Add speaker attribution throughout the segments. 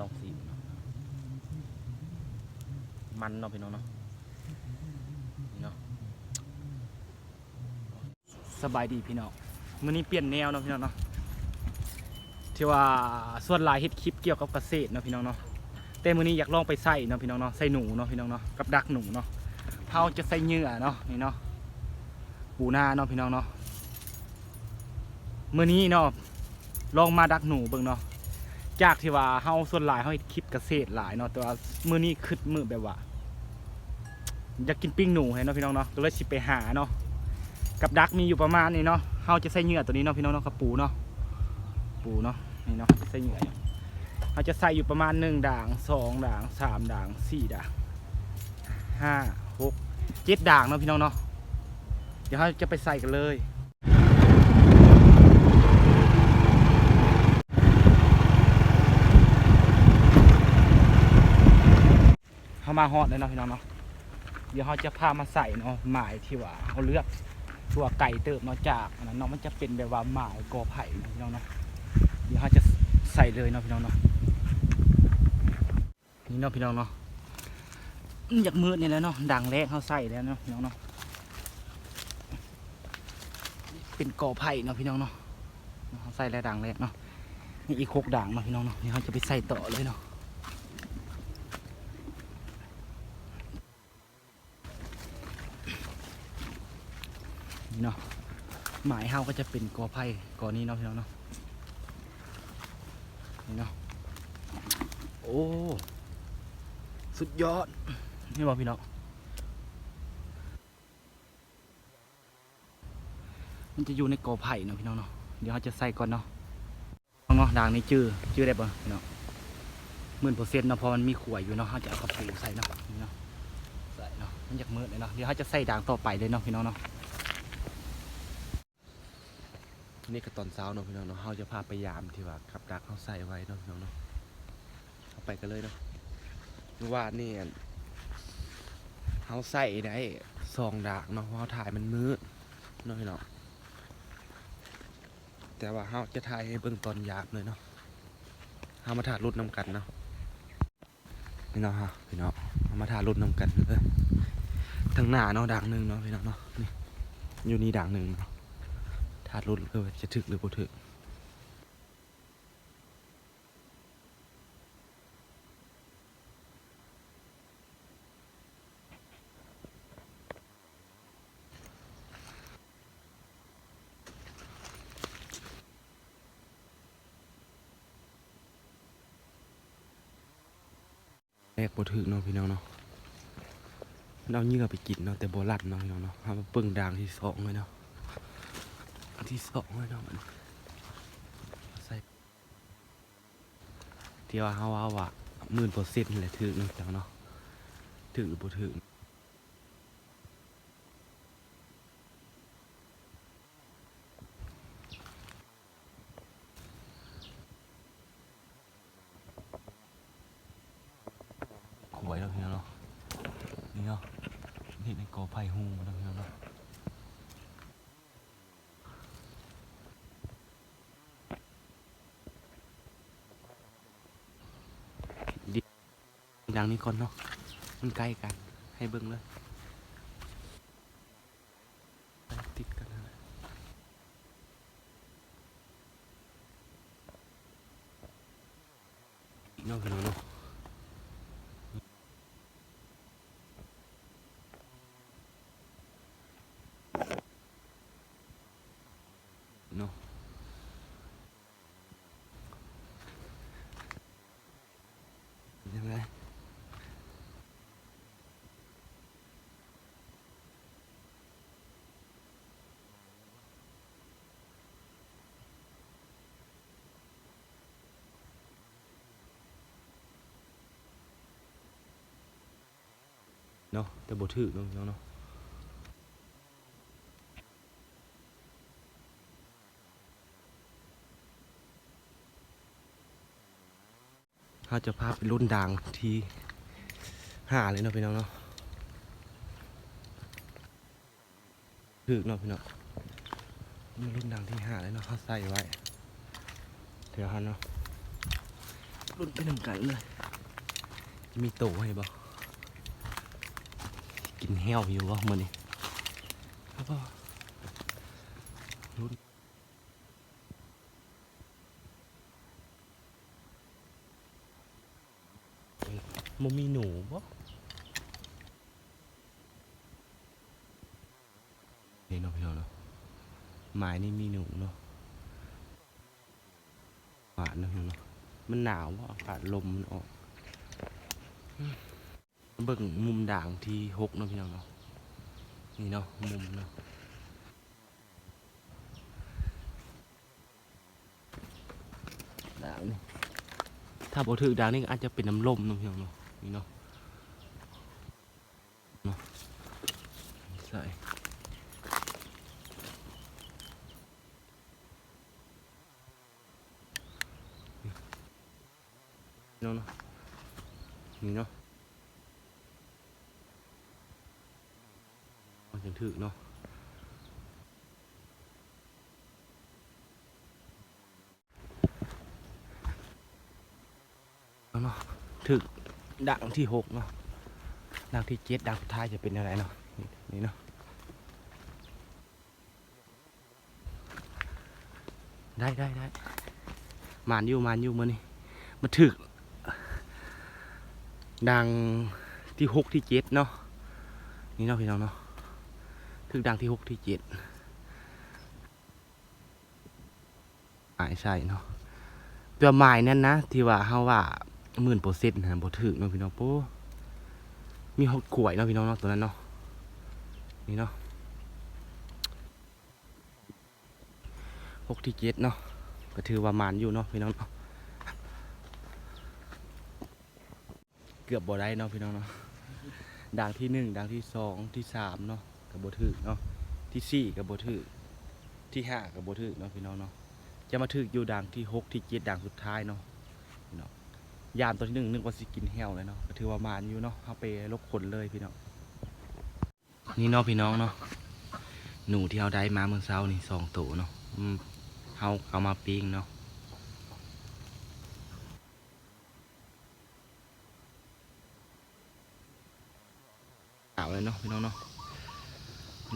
Speaker 1: ลองสีมันเนาะพี่น้องเนาะนี่เนาะสบายดีพี่น้องมื้อนี้เปลี่ยนแนวเนาะพี่น้องเนาะที่ว่าส่วนหลายเฮ็ดคลิปเกี่ยวกับเกษตรเนาะพี่น้องเนาะแต่มื้อนี้อยากลองไปใส่เนาะพี่น้องเนาะใส่หนูเนาะพี่น้องเนาะกับดักหนูเนาะเฮาจะใส่เหยื่อเนาะนี่เนาะปูนาเนาะพี่น้องเนาะมื้อนี้เนาะลองมาดักหนูเบิ่งเนาะ จากที่ว่าเฮาส่วนหลายเฮาคลิปเกษตรหลายเนาะแต่ว่ามื้อนี้คึดมื้อแบบว่าอยากกินปิ้งหนูให้เนาะพี่น้องเนาะก็เลยสิไปหาเนาะกับดักมีอยู่ประมาณนี้เนาะเฮาจะใส่เหยื่อตัวนี้เนาะพี่น้องเนาะกับปูเนาะปูเนาะนี่เนาะใส่เหยื่อเฮาจะใส่อยู่ประมาณ1ด่าง2ด่าง3ด่าง4ด่าง5 6 7ด่างเนาะพี่น้องเนาะเดี๋ยวเฮาจะไปใส่กันเลย เขา มาฮอดเลยเนาะพี่น้องเนาะเดี๋ยวเขาจะพามาใส่เนาะหมายที่ว่าเขาเลือกตัวไก่เติบเนาะจากอันนั้นเนาะมันจะเป็นแบบว่าหมายกอไผ่เนาะพี่น้องเนาะเดี๋ยวเขาจะใส่เลยเนาะพี่น้องเนาะนี่เนาะพี่น้องเนาะอยากมืดนี่แล้วเนาะดังแรกเขาใส่แล้วเนาะพี่น้องเนาะเป็นกอไผ่เนาะพี่น้องเนาะเขาใส่แล้วดังแรกเนาะนี่อีกหกด่างเนาะพี่น้องเนาะเดี๋ยวเขาจะไปใส่ต่อเลยเนาะ นี่เนาะหมายเฮาก็จะเป็นกอไผ่กอนี้เนาะพี่น้องเนาะนี่เนาะโอ้สุดยอดนี่บอกพี่น้องมันจะอยู่ในกอไผ่เนาะพี่น้องเนาะเดี๋ยวเขาจะใส่ก่อนเนาะน้องเนาะด่างนี้จื้อจื้อได้ปะพี่น้องหมื่นเปอร์เซ็นต์เนาะเพอมันมีขวดอยู่เนาะเขาจะเอากระปุกใส่เนาะนี่เนาะใส่เนาะมันอยากมืดเลยเนาะเดี๋ยวเขาจะใส่ด่างต่อไปเลยเนาะพี่น้องเนาะ นี่ก็ตอนเช้าเนาะพี่น้องเนาะเราจะพาไปยามที่ว่ากับดักเขาใส่ไว้เนาะพี่น้องเนาะเอาไปกันเลยเนาะเมื่านนี่เขาใส่ได้สองดากเนาะเพราะเขาถ่ายมันมืดเนาะพี่น้องแต่ว่าเขาจะถ่ายให้เบิ่งตอนยามเลยเนาะเขามาถ่ายรุดน้ำกันเนาะพี่น้องฮะพี่น้องเอามาถ่ายรุดน้ำกันเลยทั้งหน้าเนาะด่างหนึ่งเนาะพี่น้องเนาะนี่อยู่นี่ด่างหนึ่งเนาะ ถ้ารุ่นเลยจะถึกหรือบ่ถึกแรกบ่ถึกเนาะพี่น้องเนาะเราเหยื่อไปกินเนาะแต่บ่รัดเนาะพี่น้องเนาะเอามาเปิ่งด่างที่สองเลยเนาะ อันที่สองเลยเนาะมันใส่ที่ว่าเขาว่าว่าหมื่นเปอร์เซ็นต์เลยถือเนาะแต่ว่าเนาะถือหรือบ่ถือหวยแล้วพี่น้องเนาะนี่เนาะนี่ในกอไผ่ฮูแล้วพี่น้อง เนาะดังนี้ก่อนเนาะมันใกล้กัน ให้เบิ้งเลยติดกันนั่นแหละอีกนอกหนึ่งเนาะ นาะแต่บ่ถือเนาะพี่น้องเนาะถ้าจะพาไปรุ่นดังที่ห้าเลยเนาะพี่น้องเนาะถือเนาะพี่น้องมันรุ่นดังที่ห้าเลยเนาะเขาใส่ไว้เดี๋ยวเขาเนาะ
Speaker 2: รุ่นไปนำกันเลย มีโตให้บ่ กินแห้วอยู่วะมื้อนี้ครับบ่รุ่นมันมีหนูบ่นี่เนาะพี่น้องเนาะหมายนี่มีหนูเนาะหวานเนาะพี่น้องเนาะมันหนาวบ่อากาศลมมันออก เบิ่งมุมด่างที่หกนะพี่น้องเนาะนี่เนาะมุมเนาะด่างนี่ถ้าบ่ถือด่างนี่อาจจะเป็นน้ำลมนะพี่น้องเนาะนี่เนาะเนาะใส่นี่เนาะนี่เนาะ มัน ถึกเนาะเอาเนาะถึกดังที่หกเนาะดังที่เจ็ดดังสุดท้ายจะเป็นอะไรเนาะนี่นี่เนาะได้ได้ได้มานอยู่มานอยู่มือนี่มาถึกดังที่หกที่เจ็ดเนาะนี่เนาะพี่น้องเนาะ ถึงดังที่หกที่เจ็ดอายใช่เนาะตัวหมายนั่นนะ ที่ว่าเฮาว่าหมื่นเปอร์เซ็นต์นะบ่ถึกเนาะพี่น้องโป้มีหดขวยเนาะพี่น้องเนาะตัวนั้นเนาะนี่เนาะหกที่เจ็ดเนาะก็ถือว่ามานอยู่เนาะพี่น้องเนาะเกือบบ่ได้เนาะพี่น้องเนาะดังที่หนึ่งดังที่สองที่สามเนาะ กับโบถึกเนาะที่สี่กับโบถึกที่ห้ากับโบถึกเนาะพี่น้องเนาะจะมาถึกอยู่ดังที่หกที่เจ็ดดังสุดท้ายเนาะพี่น้องยามตัวที่หนึ่งนึกว่าสิกินแห้วเลยเนาะก็ถือว่ามานอยู่เนาะเอาไปลบขนเลยพี่น้องนี่เนาะพี่น้องเนาะหนูที่เอาได้มาเมื่อเช้านี่สองตัวเนาะอืมเอาเอามาปิ้งเนาะเอาเลยเนาะพี่น้องเนาะ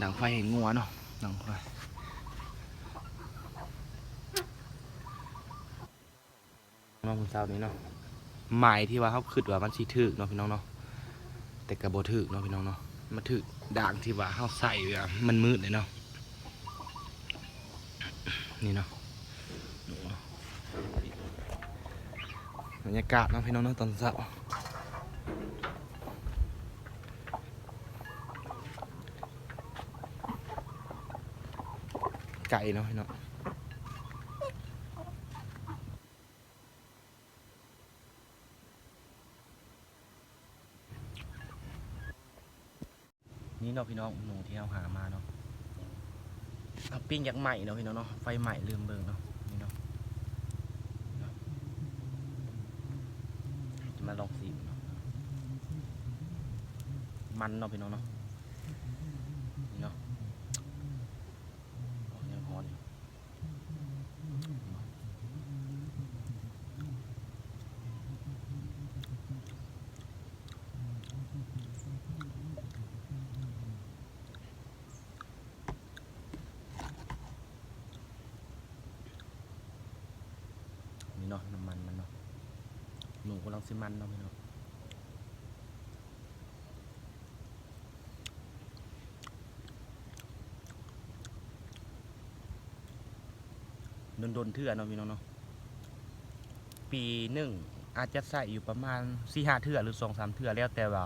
Speaker 2: ดังไฟเห็นงัวเนาะดังไฟน้องคุณสาวนี้เนาะหมายที่ว่าเขาคิดว่ามันสีถึกเนาะพี่น้องเนาะแต่กระโบถึกเนาะพี่น้องเนาะมันถึกด่างที่ว่าเขาใส่อะมันมืดเลยเนาะนี่เนาะบรรยากาศเนาะพี่น้องเนาะตอนเช้า ไก่เนาะพี่เนาะนี่เนาะพี่น้องหนูที่เราหามาเนาะเอาปิ้งยักษ์ใหม่เนาะพี่น้องเนาะไฟใหม่ลืมเบิ่งเนาะนี่เนาะเนาะจะมาลองสีเนาะมันเนาะพี่น้องเนาะนี่เนาะ โอ้ยังร้อนอยู่นี่เนาะน้ำมันมันเนาะ หนูกำลังซิมันเนาะพี่เนาะโดนๆเทื่อเนาะพี่น้องเนาะปีหนึ่งอาจจะใส่อยู่ประมาณสี่ห้าเทื่อหรือสองสามเทื่อแล้วแต่ว่า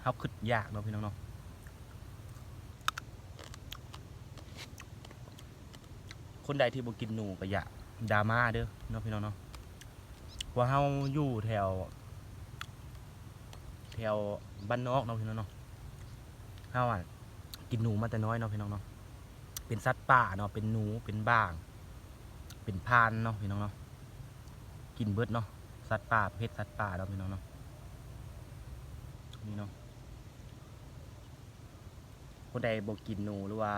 Speaker 2: เขาขึ้นยากเนาะพี่น้องเนาะคนใดที่บ่กินหนูก็อย่าดราม่าเด้อเนาะพี่น้องเนาะ ว่าเฮาอยู่แถว แถวบ้านนอกเนาะพี่น้องเนาะเฮาอะกินหนูมาแต่น้อยเนาะพี่น้องเนาะเป็นสัตว์ป่าเนาะเป็นหนูเป็นบ้าง เป็นพานเนาะพี่น้องเนาะกินเบิดเนาะสัตว์ป่าเภทสัตว์ป่าเนาะพี่น้องเนาะนี่เนาะคนใดบ่กินหนูหรือว่า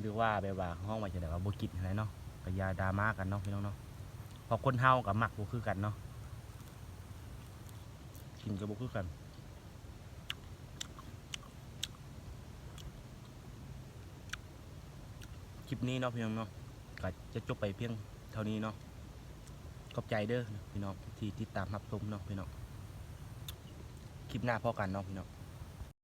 Speaker 2: หรือว่าแบบว่าห้องว่าจะแบบว่าบกินอะไรเนาะ ก็อย่าดราม่ากันเนาะพี่น้องเนาะพอคนเฮากับหมักบ่คือกันเนาะกินก็บ่คือกันคลิปนี้เนาะพี่น้องเนาะก็จะจบไปเพียงเท่านี้เนาะขอบใจเด้อพี่น้องที่ติดตามรับชมเนาะพี่น้องคลิปหน้าพอกันเนาะพี่น้อง